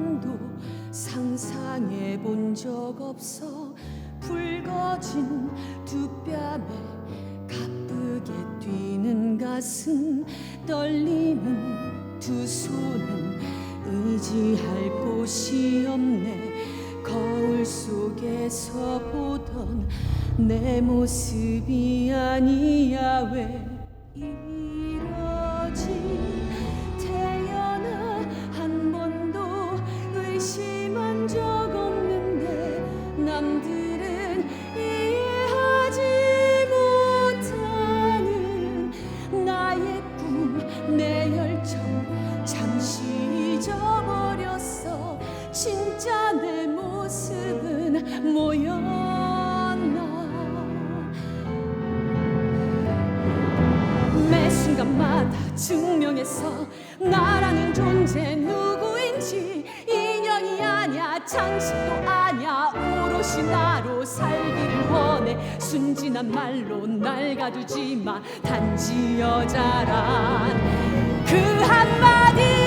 한 번도 상상해 본 적 없어. 붉어진 두 뺨에 가쁘게 뛰는 가슴 떨리는 두 손은 의지할 곳이 없네. 거울 속에서 보던 내 모습이 아니야 왜 진짜 내 모습은 뭐였나? 매 순간마다 증명해서 나라는 존재 누구인지 인연이 아냐 장식도 아냐 오롯이 나로 살기를 원해. 순진한 말로 날 가두지 마 단지 여자란 그 한마디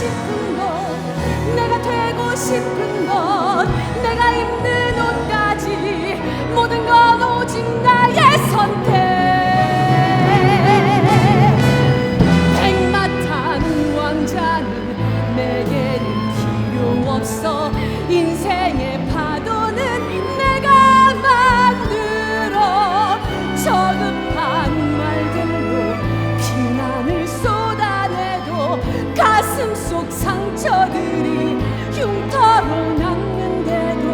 싶은 것 내가 되고 싶은 것 내가 입는 속 상처들이 흉터로 남는데도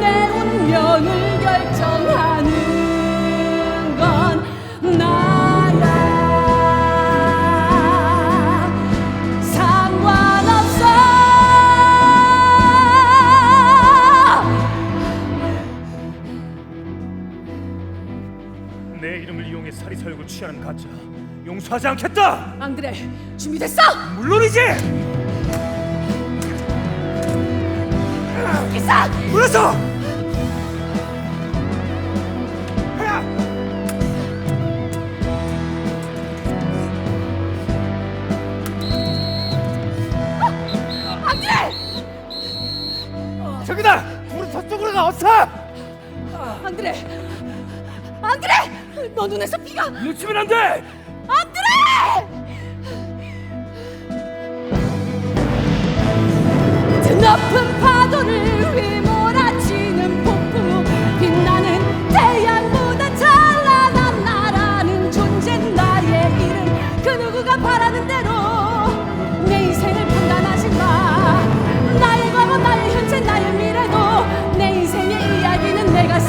내 운명을 결정하는 건 나야. 상관없어. 내 이름을 이용해 살이 살고 취하는 가짜 용서하지 않겠다. 앙드레 준비됐어? 물론이지. 기사 물러서. 야! 앙드레 저기다. 우리 저쪽으로 가 어서. 앙드레 앙드레 너 눈에서 피가 놓치면 안 돼. 하나님 내가